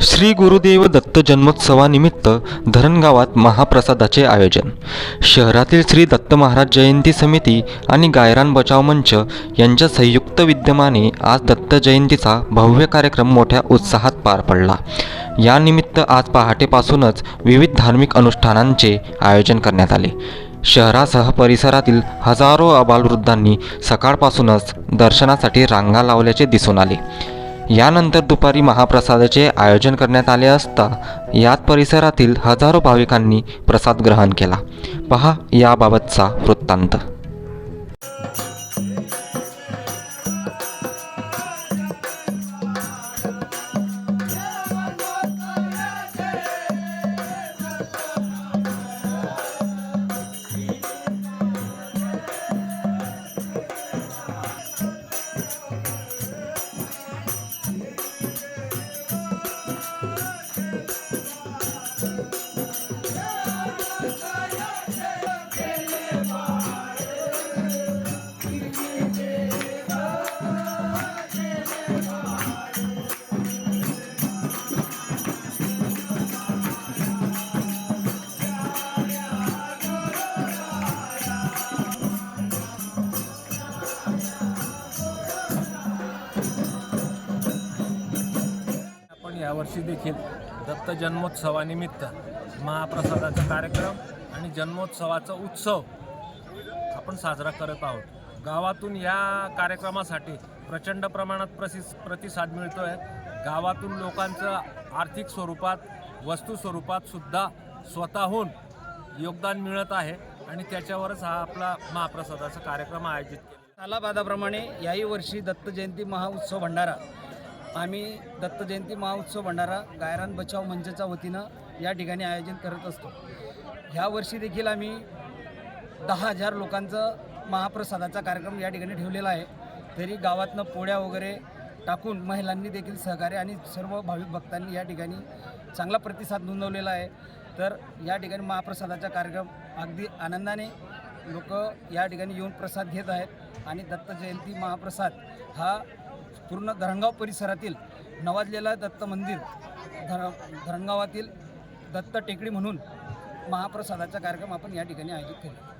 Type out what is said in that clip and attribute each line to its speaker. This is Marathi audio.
Speaker 1: श्री गुरुदेव दत्त जन्मोत्सवानिमित्त धरणगावात महाप्रसादाचे आयोजन. शहरातील श्री दत्त महाराज जयंती समिती आणि गायरान बचाव मंच यांच्या संयुक्त विद्यमाने आज दत्त जयंतीचा भव्य कार्यक्रम मोठ्या उत्साहात पार पडला. यानिमित्त आज पहाटेपासूनच विविध धार्मिक अनुष्ठानांचे आयोजन करण्यात आले. शहरासह परिसरातील हजारो अबालवृद्धांनी सकाळपासूनच दर्शनासाठी रांगा लावल्याचे दिसून आले. यानंतर दुपारी महाप्रसादाचे आयोजन करण्यात आले असता यात परिसरातील हजारो भाविकांनी प्रसाद ग्रहण केला. पहा याबाबतचा वृत्तांत.
Speaker 2: यावर्षी देखील दत्त जन्मोत्सवानिमित्त महाप्रसादाचा कार्यक्रम आणि जन्मोत्सवाचा उत्सव आपण साजरा करत आहोत. गावातून या कार्यक्रमासाठी प्रचंड प्रमाणात प्रसिस प्रतिसाद मिळतो आहे गावातून लोकांचं आर्थिक स्वरूपात वस्तू स्वरूपात सुद्धा स्वतःहून योगदान मिळत आहे आणि त्याच्यावरच हा आपला महाप्रसादाचा कार्यक्रम आयोजित केला.
Speaker 3: तालाबादाप्रमाणे याही वर्षी दत्त जयंती महाउत्सव भंडारा आम्ही दत्त जयंती महोत्सव भंडारा गायरान बचाव मंचच्या वतीनं या ठिकाणी आयोजन करत असतो. ह्या वर्षी देखील आम्ही दहा हजार लोकांचं महाप्रसादाचा कार्यक्रम या ठिकाणी ठेवलेला आहे. तरी गावातनं पोळ्या वगैरे टाकून महिलांनी देखील सहकार्य आणि सर्व भाविक भक्तांनी या ठिकाणी चांगला प्रतिसाद नोंदवलेला आहे. तर या ठिकाणी महाप्रसादाचा कार्यक्रम अगदी आनंदाने लोक या ठिकाणी येऊन प्रसाद घेत आहेत आणि दत्त जयंती महाप्रसाद हा पूर्ण धरणगाव परिसरातील नवाजलेला दत्त मंदिर धर धरणगावातील दत्त टेकडी म्हणून महाप्रसादाचा कार्यक्रम आपण या ठिकाणी आयोजित केला.